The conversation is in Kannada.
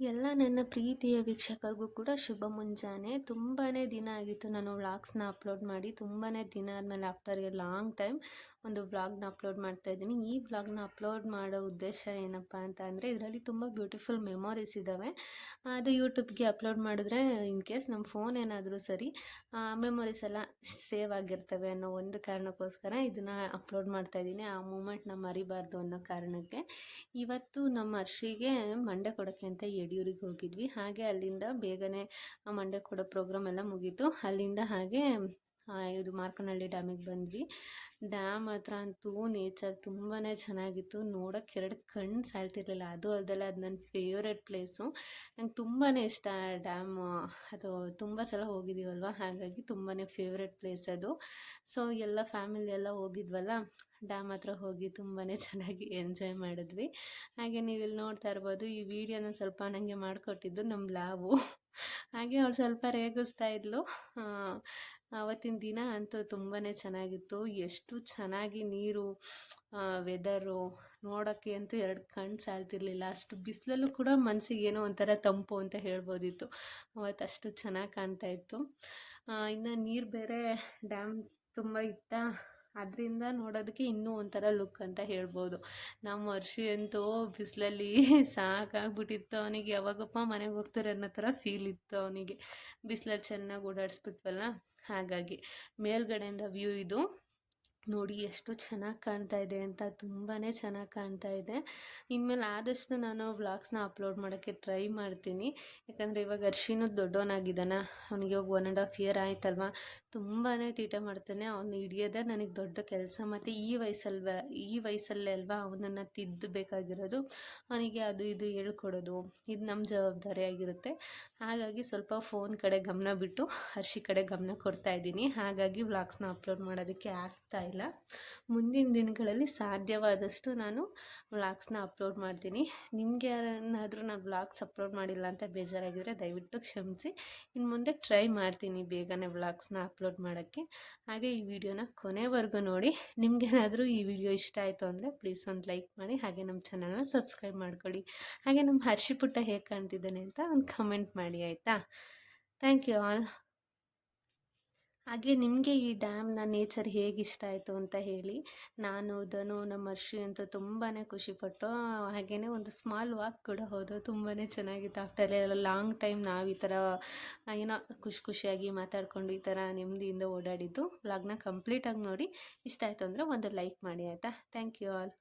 ಎಲ್ಲ ನನ್ನ ಪ್ರೀತಿಯ ವೀಕ್ಷಕರಿಗೂ ಕೂಡ ಶುಭ ಮುಂಜಾನೆ. ತುಂಬಾ ದಿನ ಆಗಿತ್ತು ನಾನು ವ್ಲಾಗ್ಸ್ನ ಅಪ್ಲೋಡ್ ಮಾಡಿ. ತುಂಬಾ ದಿನ ಆದಮೇಲೆ ಆಫ್ಟರ್ ಎ ಲಾಂಗ್ ಟೈಮ್ ಒಂದು ವ್ಲಾಗ್ನ ಅಪ್ಲೋಡ್ ಮಾಡ್ತಾ ಇದ್ದೀನಿ. ಈ ವ್ಲಾಗ್ನ ಅಪ್ಲೋಡ್ ಮಾಡೋ ಉದ್ದೇಶ ಏನಪ್ಪ ಅಂತ ಅಂದರೆ, ಇದರಲ್ಲಿ ತುಂಬ ಬ್ಯೂಟಿಫುಲ್ ಮೆಮೊರೀಸ್ ಇದ್ದಾವೆ ಅದು ಯೂಟ್ಯೂಬ್ಗೆ ಅಪ್ಲೋಡ್ ಮಾಡಿದ್ರೆ ಇನ್ ಕೇಸ್ ನಮ್ಮ ಫೋನ್ ಏನಾದರೂ ಸರಿ ಮೆಮೊರೀಸ್ ಎಲ್ಲ ಸೇವ್ ಆಗಿರ್ತವೆ ಅನ್ನೋ ಒಂದು ಕಾರಣಕ್ಕೋಸ್ಕರ ಇದನ್ನು ಅಪ್ಲೋಡ್ ಮಾಡ್ತಾ ಇದ್ದೀನಿ. ಆ ಮೂಮೆಂಟ್ನ ಮರಿಬಾರ್ದು ಅನ್ನೋ ಕಾರಣಕ್ಕೆ. ಇವತ್ತು ನಮ್ಮ ಅರ್ಷಿಗೆ ಮಂಡೆ ಕೊಡೋಕ್ಕೆ ಅಂತ ಯಡಿಯೂರಿಗೆ ಹೋಗಿದ್ವಿ. ಹಾಗೆ ಅಲ್ಲಿಂದ ಬೇಗನೆ ಮಂಡೆ ಕೊಡೋ ಪ್ರೋಗ್ರಾಮ್ ಎಲ್ಲ ಮುಗೀತು. ಅಲ್ಲಿಂದ ಹಾಗೆ ಇದು ಮಾರ್ಕನಹಳ್ಳಿ ಡ್ಯಾಮಿಗೆ ಬಂದ್ವಿ. ಡ್ಯಾಮ್ ಹತ್ರ ಅಂತೂ ನೇಚರ್ ತುಂಬಾ ಚೆನ್ನಾಗಿತ್ತು. ನೋಡೋಕ್ಕೆ ಎರಡು ಕಣ್ಣು ಸಾಲ್ತಿರ್ಲಿಲ್ಲ ಅದು ಅಲ್ದಲ್ಲ ಅದು ನನ್ನ ಫೇವ್ರೆಟ್ ಪ್ಲೇಸು ನಂಗೆ ತುಂಬಾ ಇಷ್ಟ ಡ್ಯಾಮ್. ಅದು ತುಂಬ ಸಲ ಹೋಗಿದ್ದೀವಲ್ವ ಹಾಗಾಗಿ ತುಂಬಾ ಫೇವ್ರೆಟ್ ಪ್ಲೇಸ್ ಅದು. ಸೊ ಎಲ್ಲ ಫ್ಯಾಮಿಲಿ ಎಲ್ಲ ಹೋಗಿದ್ವಲ್ಲ? ಡ್ಯಾಮ್ ಹತ್ರ ಹೋಗಿ ತುಂಬಾ ಚೆನ್ನಾಗಿ ಎಂಜಾಯ್ ಮಾಡಿದ್ವಿ. ಹಾಗೆ ನೀವು ನೋಡ್ತಾ ಇರ್ಬೋದು, ಈ ವಿಡಿಯೋನ ಸ್ವಲ್ಪ ನನಗೆ ಮಾಡಿಕೊಟ್ಟಿದ್ದು ನಮ್ಮ ಲಾವು. ಹಾಗೆ ಅವಳು ಸ್ವಲ್ಪ ರೇಗಿಸ್ತಾ ಇದ್ಲು. ಆವತ್ತಿನ ದಿನ ಅಂತೂ ತುಂಬಾ ಚೆನ್ನಾಗಿತ್ತು. ಎಷ್ಟು ಚೆನ್ನಾಗಿ ನೀರು ವೆದರು ನೋಡೋಕ್ಕೆ ಅಂತೂ ಎರಡು ಕಣ್ಣು ಸಾಲ್ತಿರ್ಲಿಲ್ಲ. ಅಷ್ಟು ಬಿಸಿಲಲ್ಲೂ ಕೂಡ ಮನಸ್ಸಿಗೆ ಏನೋ ಒಂಥರ ತಂಪು ಅಂತ ಹೇಳ್ಬೋದಿತ್ತು. ಅವತ್ತು ಅಷ್ಟು ಚೆನ್ನಾಗಿ ಕಾಣ್ತಾ ಇತ್ತು. ಇನ್ನು ನೀರು ಬೇರೆ ಡ್ಯಾಮ್ ತುಂಬ ಇತ್ತ? ಅದರಿಂದ ನೋಡೋದಕ್ಕೆ ಇನ್ನೂ ಒಂಥರ ಲುಕ್ ಅಂತ ಹೇಳ್ಬೋದು. ನಮ್ಮ ವರ್ಷಿ ಅಂತೂ ಬಿಸಿಲಲ್ಲಿ ಸಾಕಾಗ್ಬಿಟ್ಟಿತ್ತು ಅವನಿಗೆ. ಯಾವಾಗಪ್ಪ ಮನೆಗೆ ಹೋಗ್ತಾರೆ ಅನ್ನೋ ಥರ ಫೀಲ್ ಇತ್ತು ಅವನಿಗೆ. ಬಿಸಿಲಲ್ಲಿ ಚೆನ್ನಾಗಿ ಓಡಾಡಿಸ್ಬಿಟ್ವಲ್ಲ? ಹಾಗಾಗಿ ಮೇಲ್ಗಡೆಯಿಂದ ವ್ಯೂ ಇದು. ನೋಡಿ ಎಷ್ಟು ಚೆನ್ನಾಗಿ ಕಾಣ್ತಾ ಇದೆ ಅಂತ. ತುಂಬಾ ಚೆನ್ನಾಗಿ ಕಾಣ್ತಾ ಇದೆ. ಇನ್ಮೇಲೆ ಆದಷ್ಟು ನಾನು ವ್ಲಾಗ್ಸ್ನ ಅಪ್ಲೋಡ್ ಮಾಡೋಕ್ಕೆ ಟ್ರೈ ಮಾಡ್ತೀನಿ. ಯಾಕಂದರೆ ಇವಾಗ ಅರ್ಶಿನೂ ದೊಡ್ಡವನಾಗಿದ್ದಾನ. ಅವನಿಗೆ ಹೋಗಿ ಒನ್ ಆ್ಯಂಡ್ ಹಾಫ್ ಇಯರ್ ಆಯ್ತಲ್ವ? ತುಂಬಾ ತೀಟ ಮಾಡ್ತಾನೆ. ಅವನು ಹಿಡಿಯೋದೇ ನನಗೆ ದೊಡ್ಡ ಕೆಲಸ. ಮತ್ತು ಈ ವಯಸ್ಸಲ್ವ, ಈ ವಯಸ್ಸಲ್ಲೇ ಅಲ್ವಾ ಅವನನ್ನು ತಿದ್ದಬೇಕಾಗಿರೋದು? ಅವನಿಗೆ ಅದು ಇದು ಹೇಳ್ಕೊಡೋದು. ಇದು ನಮ್ಮ ಜವಾಬ್ದಾರಿ ಆಗಿರುತ್ತೆ. ಹಾಗಾಗಿ ಸ್ವಲ್ಪ ಫೋನ್ ಕಡೆ ಗಮನ ಬಿಟ್ಟು ಹರ್ಷಿ ಕಡೆ ಗಮನ ಕೊಡ್ತಾ ಇದ್ದೀನಿ. ಹಾಗಾಗಿ ವ್ಲಾಗ್ಸ್ನ ಅಪ್ಲೋಡ್ ಮಾಡೋದಕ್ಕೆ ಆಗ್ತಾ ಇಲ್ಲ. ಮುಂದಿನ ದಿನಗಳಲ್ಲಿ ಸಾಧ್ಯವಾದಷ್ಟು ನಾನು ವ್ಲಾಗ್ಸ್ನ ಅಪ್ಲೋಡ್ ಮಾಡ್ತೀನಿ. ನಿಮಗೆ ಯಾರನ್ನಾದರೂ ನಾನು ವ್ಲಾಗ್ಸ್ ಅಪ್ಲೋಡ್ ಮಾಡಿಲ್ಲ ಅಂತ ಬೇಜಾರಾಗಿದ್ದರೆ ದಯವಿಟ್ಟು ಕ್ಷಮಿಸಿ. ಇನ್ನು ಮುಂದೆ ಟ್ರೈ ಮಾಡ್ತೀನಿ ಬೇಗನೆ ವ್ಲಾಗ್ಸ್ನ ಅಪ್ಲೋಡ್ ಮಾಡೋಕ್ಕೆ. ಹಾಗೆ ಈ ವಿಡಿಯೋನ ಕೊನೆವರೆಗೂ ನೋಡಿ. ನಿಮಗೇನಾದರೂ ಈ ವಿಡಿಯೋ ಇಷ್ಟ ಆಯಿತು ಅಂದರೆ ಪ್ಲೀಸ್ ಒಂದು ಲೈಕ್ ಮಾಡಿ, ಹಾಗೆ ನಮ್ಮ ಚಾನಲ್ನ ಸಬ್ಸ್ಕ್ರೈಬ್ ಮಾಡ್ಕೊಳ್ಳಿ. ಹಾಗೆ ನಮ್ಮ ಹರ್ಷಿ ಪುಟ್ಟ ಹೇಗೆ ಕಾಣ್ತಿದ್ದಾನೆ ಅಂತ ಒಂದು ಕಮೆಂಟ್ ಮಾಡಿ, ಆಯಿತಾ? Thank you all. ಹಾಗೆ ನಿಮಗೆ ಈ ಡ್ಯಾಮ್ನ ನೇಚರ್ ಹೇಗೆ ಇಷ್ಟ ಆಯಿತು ಅಂತ ಹೇಳಿ, ನಾನು ಧನು, ನಮ್ಮ ಹರ್ಷಿ ಅಂತೂ ತುಂಬಾ ಖುಷಿಪಟ್ಟು ಹಾಗೆಯೇ ಒಂದು ಸ್ಮಾಲ್ ವಾಕ್ ಕೂಡ ಹೋದು ತುಂಬಾ ಚೆನ್ನಾಗಿತ್ತು. ಆಫ್ಟರ್ ಲಾಂಗ್ ಟೈಮ್ ನಾವು ಈ ಥರ ಏನೋ ಖುಷಿ ಖುಷಿಯಾಗಿ ಮಾತಾಡ್ಕೊಂಡು ಈ ಥರ ನೆಮ್ಮದಿಯಿಂದ ಓಡಾಡಿದ್ದು. ವ್ಲಾಗ್ನ ಕಂಪ್ಲೀಟಾಗಿ ನೋಡಿ, ಇಷ್ಟ ಆಯಿತು ಅಂದರೆ ಒಂದು ಲೈಕ್ ಮಾಡಿ ಆಯಿತಾ? Thank you all